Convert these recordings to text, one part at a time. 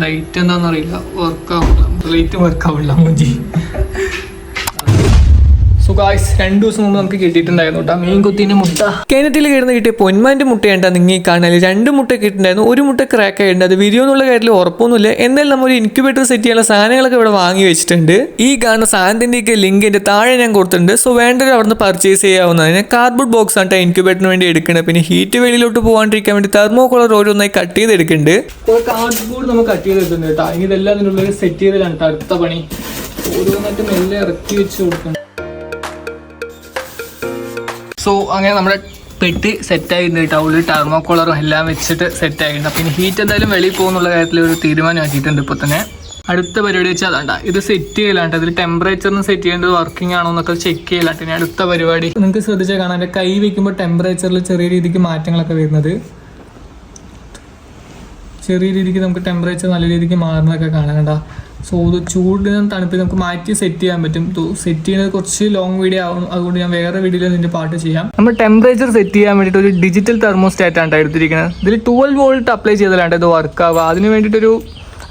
Light എന്താണെന്നറിയില്ല. വർക്കാവില്ല light work ആവില്ല മുഞ്ചി so guys രണ്ട് ദിവസം മുമ്പ് നമുക്ക് കിട്ടിയിട്ടുണ്ടായിരുന്നു കേട്ടോ മീൻ കുത്തിന് മുട്ട. കിണറ്റിൽ കിടന്ന് കിട്ടിയ പൊന്മാന്റെ മുട്ടയുണ്ടാ നിങ്ങൾ കാണാൻ രണ്ട് മുട്ട കിട്ടിയിട്ടുണ്ടായിരുന്നു. ഒരു മുട്ട ക്രാക്ക് ആയിട്ടുണ്ട്. അത് വിരിയോ എന്നുള്ള കാര്യത്തിൽ ഉറപ്പൊന്നുമില്ല. എന്നാലും നമ്മൾ ഇൻക്യുബേറ്റർ സെറ്റ് ചെയ്യാനുള്ള സാധനങ്ങളൊക്കെ ഇവിടെ വാങ്ങി വെച്ചിട്ടുണ്ട്. ഈ കാണുന്ന സാധനത്തിന്റെയൊക്കെ ഒക്കെ ലിങ്കിന്റെ താഴെ ഞാൻ കൊടുത്തിട്ടുണ്ട്. സോ വേണ്ടവർ അവിടുന്ന് പർച്ചേസ് ചെയ്യാവുന്നതിന് കാർഡ്ബോർഡ് ബോക്സ് ആണ് ഇൻക്യുബേറ്ററിന് വേണ്ടി എടുക്കുന്നത് പിന്നെ ഹീറ്റ് വെളിയിലോട്ട് പോകാണ്ടിരിക്കാൻ വേണ്ടി തെർമോ കോളർ ഓരോന്നായി കട്ട് ചെയ്ത് എടുക്കുന്നുണ്ട് നമുക്ക് കട്ട് ചെയ്തിട്ടുണ്ട് കേട്ടോ ഇതെല്ലാം സെറ്റ് ചെയ്തതാണ് കേട്ടോ അടുത്ത പണി. ഓരോന്നായിട്ട് മെല്ലെ ഇറക്കി വെച്ച് കൊടുക്കണം. സോ അങ്ങനെ നമ്മുടെ പെട്ടി സെറ്റ് ആയിട്ടുണ്ട് കേട്ടോ. ഉള്ളിൽ കോളറും എല്ലാം വെച്ചിട്ട് സെറ്റ് അപ്പം പിന്നെ ഹീറ്റ് എന്തായാലും വെളിയിൽ പോകുന്നുള്ള കാര്യത്തിൽ ഒരു തീരുമാനമാക്കിയിട്ടുണ്ട് ഇപ്പോൾ തന്നെ. അടുത്ത പരിപാടി വെച്ചാൽ അതാണ്ട ഇത് സെറ്റ് ചെയ്യലാണ്ട് അതിൽ ടെമ്പറേച്ചറിന് സെറ്റ് ചെയ്യേണ്ടത് വർക്കിംഗ് ആണോ എന്നൊക്കെ ചെക്ക് ചെയ്യലാണ്ട് ഇനി അടുത്ത പരിപാടി. നിങ്ങൾക്ക് ശ്രദ്ധിച്ചാൽ കാണാൻ എന്റെ കൈ വെക്കുമ്പോൾ ടെമ്പറേച്ചറിൽ ചെറിയ രീതിക്ക് മാറ്റങ്ങളൊക്കെ വരുന്നത്. ചെറിയ രീതിക്ക് നമുക്ക് ടെമ്പറേച്ചർ നല്ല രീതിക്ക് മാറുന്നതൊക്കെ കാണാണ്ട സോ ഇത് ചൂടിൽ നിന്നും തണുപ്പിൽ നമുക്ക് മാറ്റി സെറ്റ് ചെയ്യാൻ പറ്റും. സെറ്റ് ചെയ്യുന്നത് കുറച്ച് ലോങ് വീഡിയോ ആവും. അതുകൊണ്ട് ഞാൻ വേറെ വീഡിയോയിൽ ഇതിന്റെ പാട്ട് ചെയ്യാം. നമ്മൾ ടെമ്പറേച്ചർ സെറ്റ് ചെയ്യാൻ വേണ്ടിയിട്ട് ഒരു ഡിജിറ്റൽ തെർമോസ്റ്റാറ്റ് ആണ് എടുത്തിരിക്കുന്നത് ഇതിൽ ട്വൽവ് വോൾട്ട് അപ്ലൈ ചെയ്താലാണ് ഇത് വർക്ക് ആവുക. അതിന് വേണ്ടിയിട്ടൊരു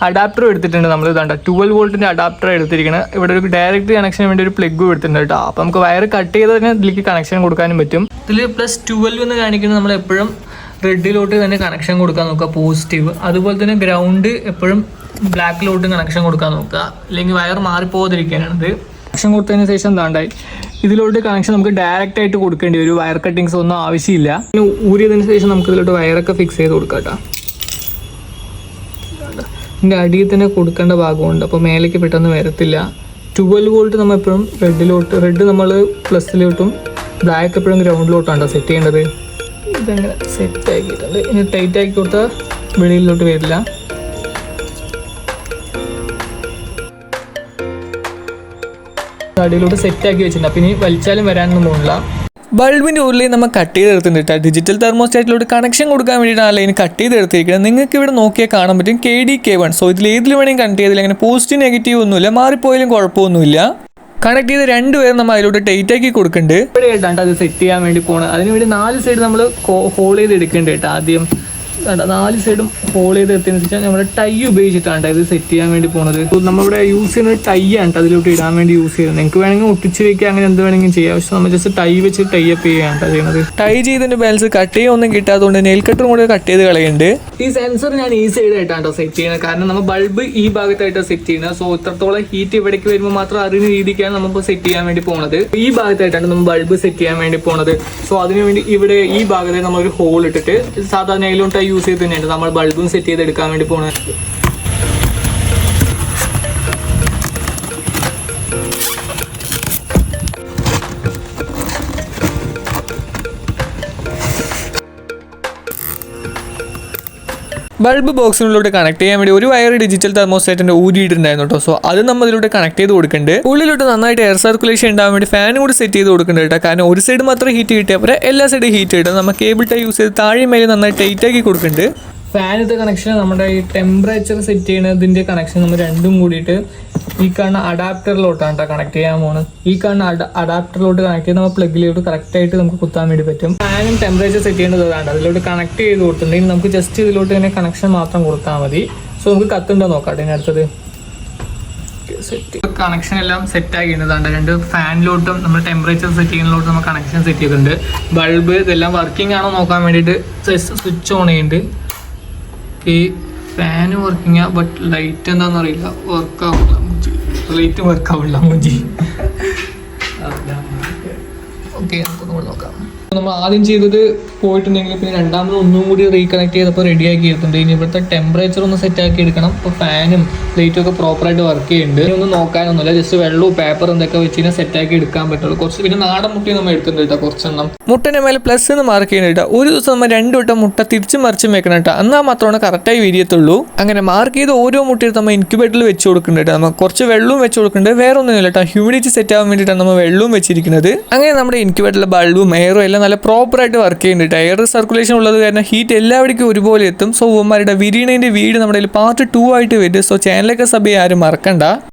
അഡാപ്റ്റർ എടുത്തിട്ടുണ്ട് നമ്മൾ ഇതാണ്ട്. ട്വൽവ് വോൾട്ടിന്റെ അഡാപ്റ്റർ എടുത്തിരിക്കുന്നത് ഇവിടെ ഒരു ഡയറക്റ്റ് കണക്ഷന് വേണ്ടി ഒരു പ്ലഗ് എടുത്തിട്ടുണ്ട് കേട്ടോ. അപ്പോൾ നമുക്ക് വയർ കട്ട് ചെയ്ത് തന്നെ ഇതിലേക്ക് കണക്ഷൻ കൊടുക്കാനും പറ്റും. ഇതിൽ പ്ലസ് ട്വൽവ് എന്ന് കാണിക്കുന്നത് നമ്മൾ എപ്പോഴും റെഡിലോട്ട് തന്നെ കണക്ഷൻ കൊടുക്കാൻ നോക്കുക പോസിറ്റീവ് അതുപോലെ തന്നെ ഗ്രൗണ്ട് എപ്പോഴും ബ്ലാക്കിലോട്ട് കണക്ഷൻ കൊടുക്കാൻ നോക്കുക. അല്ലെങ്കിൽ വയർ മാറിപ്പോകാതിരിക്കാനാണിത്. കണക്ഷൻ കൊടുത്തതിന് ശേഷം എന്താണ്ടായി? ഇതിലോട്ട് കണക്ഷൻ നമുക്ക് ഡയറക്റ്റ് ആയിട്ട് കൊടുക്കേണ്ടി വരും. വയർ കട്ടിങ്സ് ഒന്നും ആവശ്യമില്ല. ഊരിയതിന് ശേഷം നമുക്ക് ഇതിലോട്ട് വയറൊക്കെ ഫിക്സ് ചെയ്ത് കൊടുക്കാം കേട്ടോ. ഇതിന്റെ അടിയിൽ തന്നെ കൊടുക്കേണ്ട ഭാഗമുണ്ട്. അപ്പോൾ മേലേക്ക് പെട്ടെന്ന് വരത്തില്ല. ട്വൽവ് വോൾട്ട് നമ്മൾ എപ്പോഴും റെഡിലോട്ട് റെഡ് നമ്മൾ പ്ലസ്സിലോട്ടും ബ്ലാക്ക് എപ്പോഴും ഗ്രൗണ്ടിലോട്ടാണ് സെറ്റ് ചെയ്യേണ്ടത്. ഇതങ്ങനെ സെറ്റ് ആക്കിയിട്ടുണ്ട്. ഇനി ടൈറ്റ് ആക്കി കൊടുത്താൽ വെളിയിലോട്ട് വരില്ല. അടിയിലോട്ട് സെറ്റ് ആക്കി വെച്ചിട്ടുണ്ട്. അപ്പം ഇനി വലിച്ചാലും വരാനൊന്നും പോകുന്നില്ല ബൾബിന്റെ ഉള്ളിൽ നമ്മൾ കട്ട് ചെയ്ത് ചെയ്തെടുത്തിട്ടുണ്ട് ഡിജിറ്റൽ തെർമോസ്റ്റാറ്റിലോട്ട് കണക്ഷൻ കൊടുക്കാൻ വേണ്ടിയിട്ടാണ് ലൈൻ കട്ട് ചെയ്ത് ചെയ്തെടുത്തിരിക്കുന്നത് നിങ്ങൾക്ക് ഇവിടെ നോക്കിയാൽ കാണാൻ പറ്റും K D K one so ഇതിൽ ഏതിൽ വേണമെങ്കിലും കണക്ട് ചെയ്തില്ല. അങ്ങനെ പോസിറ്റീവ് നെഗറ്റീവ് ഒന്നുമില്ല. മാറിപ്പോയാലും കുഴപ്പമൊന്നുമില്ല. കണക്ട് ചെയ്ത് രണ്ടുപേരും നമ്മൾ അതിലോട്ട് ടൈറ്റ് ആക്കി കൊടുക്കുന്നുണ്ട്. ഇവിടെ ആയിട്ടാണ് അത് സെറ്റ് ചെയ്യാൻ വേണ്ടി പോകണം അതിനുവേണ്ടി നാല് സൈഡ് നമ്മൾ ഹോൾ ചെയ്ത് എടുക്കേണ്ടി കേട്ടോ ആദ്യം. നാല് സൈഡും ഹോൾ ചെയ്ത് എത്തിയെന്ന് വെച്ചാൽ നമ്മുടെ ടൈ ഉപയോഗിച്ചിട്ടാണ് ഇത് സെറ്റ് ചെയ്യാൻ വേണ്ടി പോണത്. നമ്മളിവിടെ യൂസ് ചെയ്യുന്നത് ടൈ ആണ് ട്ടോ അതിലോട്ട് ഇടാൻ വേണ്ടി യൂസ് ചെയ്യുന്നത്. നിങ്ങൾക്ക് വേണമെങ്കിൽ ഒട്ടിച്ച് വെക്കുക അങ്ങനെ എന്ത് വേണമെങ്കിലും ചെയ്യാം. പക്ഷെ നമ്മൾ ജസ്റ്റ് ടൈ വെച്ച് ടൈ അപ്പ് ചെയ്യാണ് ട്ടോ ചെയ്യുന്നത്. ടൈ ചെയ്തതിന്റെ ബാലൻസ് കട്ട് ചെയ്യൊന്നും കിട്ടാത്തതുകൊണ്ട് നെയിൽ കട്ടറും കൂടെ കട്ട് ചെയ്ത് കളയുന്നുണ്ട് ഈ സെൻസർ ഞാൻ ഈ സൈഡ് ആയിട്ടാണ് സെറ്റ് ചെയ്യുന്നത്. കാരണം നമ്മൾ ബൾബ് ഈ ഭാഗത്തായിട്ടാണ് സെറ്റ് ചെയ്യുന്നത്. സോ ഇത്രത്തോളം ഹീറ്റ് ഇവിടേക്ക് വരുമ്പോൾ മാത്രം അറിയുന്ന രീതിക്കാണ് നമുക്ക് സെറ്റ് ചെയ്യാൻ വേണ്ടി പോണത്. ഈ ഭാഗത്തായിട്ടാണ് നമ്മൾ ബൾബ് സെറ്റ് ചെയ്യാൻ വേണ്ടി പോണത്. സോ അതിന് വേണ്ടി ഇവിടെ ഈ ഭാഗത്ത് നമ്മൾ ഒരു ഹോൾ ഇട്ടിട്ട് സാധാരണ ടൈ യൂസ് ചെയ്ത് തന്നെയാണ് നമ്മൾ ബൾബും സെറ്റ് ചെയ്ത് എടുക്കാൻ വേണ്ടി പോകുന്നത് ബൾബ് ബോക്സിനുള്ളിലോട്ട് കണക്ട് ചെയ്യാൻ വേണ്ടി ഒരു വയർ ഡിജിറ്റൽ തെർമോസ്റ്റാറ്റിന്റെ ഊരിയിട്ടുണ്ടായിരുന്നു കേട്ടോ സോ അത് നമ്മൾ ഇതിലൂടെ കണക്ട് ചെയ്ത് കൊടുക്കുന്നുണ്ട് ഉള്ളിലോട്ട് നന്നായിട്ട് എയർ സർക്കുലേഷൻ ഉണ്ടാവാൻ വേണ്ടി ഫാൻ കൂടി സെറ്റ് ചെയ്ത് കൊടുക്കുന്നുണ്ട് കേട്ടോ കാരണം ഒരു സൈഡ് മാത്രം ഹീറ്റ് കിട്ടിയാൽ പോലെ എല്ലാ സൈഡും ഹീറ്റ് കിട്ടും നമ്മൾ കേബിൾ ടൈ യൂസ് ചെയ്ത് താഴെ മേലെ നന്നായി ടൈറ്റ് ആക്കി കൊടുക്കുന്നുണ്ട് ഫാനത്തെ കണക്ഷൻ നമ്മുടെ ഈ ടെമ്പറേച്ചർ സെറ്റ് ചെയ്യുന്നതിന്റെ കണക്ഷൻ നമ്മൾ രണ്ടും കൂടിയിട്ട് ഈ കാണുന്ന അഡാപ്റ്ററിലോട്ടാണ് കണക്ട് ചെയ്യാൻ പോകുന്നത് ഈ കാണുന്ന അഡാപ്റ്ററിലോട്ട് കണക്ട് ചെയ്ത് നമ്മൾ പ്ലഗിലോട്ട് കറക്റ്റ് ആയിട്ട് നമുക്ക് കുത്താൻ വേണ്ടി പറ്റും. ഫാനും ടെമ്പറേച്ചർ സെറ്റ് ചെയ്യേണ്ടത് അതാണ്. അതിലോട്ട് കണക്ട് ചെയ്ത് കൊടുത്തിട്ടുണ്ടെങ്കിൽ നമുക്ക് ജസ്റ്റ് ഇതിലോട്ട് തന്നെ കണക്ഷൻ മാത്രം കൊടുത്താൽ മതി. സോ നമുക്ക് കത്തുണ്ടോ നോക്കാം ഇനി അടുത്തത്. സെറ്റ് കണക്ഷൻ എല്ലാം സെറ്റ് ആക്കിയിട്ടുണ്ട് രണ്ട് ഫാനിലോട്ടും നമ്മൾ ടെമ്പറേച്ചർ സെറ്റ് ചെയ്യുന്നതിലോട്ടും നമ്മൾ കണക്ഷൻ സെറ്റ് ചെയ്തിട്ടുണ്ട്. ബൾബ് ഇതെല്ലാം വർക്കിംഗ് ആണോ നോക്കാൻ വേണ്ടിയിട്ട് സ്വിച്ച് ഓൺ ചെയ്യുന്നുണ്ട് ഈ ഫാന് വർക്കിംഗ് ബട്ട് ലൈറ്റ് എന്താണെന്ന് അറിയില്ല. വർക്ക് ആവില്ല ലൈറ്റ് മുജി ഓക്കെ നമുക്കൊന്നുകൂടി നോക്കാം. നമ്മൾ ആദ്യം ചെയ്തത് പോയിട്ടുണ്ടെങ്കിൽ പിന്നെ രണ്ടാമത് ഒന്നും കൂടി റീകണക്ട് ചെയ്തപ്പോൾ റെഡി ആക്കി എടുത്തിട്ടുണ്ട്. ഇനി ഇവിടുത്തെ ടെമ്പറേച്ചർ ഒന്ന് സെറ്റ് ആക്കി എടുക്കണം. ഇപ്പോൾ ഫാനും ലൈറ്റും ഒക്കെ പ്രോപ്പറായിട്ട് വർക്ക് ചെയ്യുന്നുണ്ട്. ഇനി ഒന്നും നോക്കാനൊന്നുമില്ല. ജസ്റ്റ് വെള്ളവും പേപ്പർ എന്തൊക്കെ വെച്ച് കഴിഞ്ഞാൽ സെറ്റ് ആക്കി എടുക്കാൻ പറ്റുള്ളൂ. കുറച്ച് പിന്നെ നാടൻ മുട്ടി നമ്മൾ എടുക്കുന്നുണ്ട് കേട്ടോ കുറച്ചെണ്ണം. മുട്ടന്റെ മേലെ പ്ലസ് എന്ന് മാർക്ക് ചെയ്യുന്നുണ്ട് ഒരു ദിവസം നമ്മൾ രണ്ട് വട്ടം മുട്ട തിരിച്ചും മറിച്ചും വെക്കണം കേട്ടോ. എന്നാൽ മാത്രമാണ് കറക്റ്റായി വിരിയത്തുള്ളൂ. അങ്ങനെ മാർക്ക് ചെയ്ത് ഓരോ മുട്ടയും നമ്മൾ ഇൻക്യുബേറ്ററിൽ വെച്ച് കൊടുക്കുന്നുണ്ട് നമ്മൾ കുറച്ച് വെള്ളവും വെച്ച് കൊടുക്കുന്നുണ്ട്. വേറെ ഒന്നുമില്ല കേട്ടോ. ഹ്യൂമിഡിറ്റി സെറ്റ് ആവാൻ വേണ്ടിയിട്ടാണ് നമ്മൾ വെള്ളവും വെച്ചിരിക്കുന്നത്. അങ്ങനെ നമ്മുടെ ഇൻക്യുബേറ്ററിലെ ബൾബും എയറും എല്ലാം നല്ല പ്രോപ്പറായിട്ട് വർക്ക് ചെയ്യുന്നുണ്ട്. എയർ സർക്കുലേഷൻ ഉള്ളത് കാരണം ഹീറ്റ് എല്ലാവർക്കും ഒരുപോലെ എത്തും. സോ ഉമ്മാരുടെ വിരീണേന്റെ വീട് നമ്മുടെ പാർട്ട് ടു ആയിട്ട് വരും. സോ ചാനലൊക്കെ സബ് ആരും മറക്കണ്ട.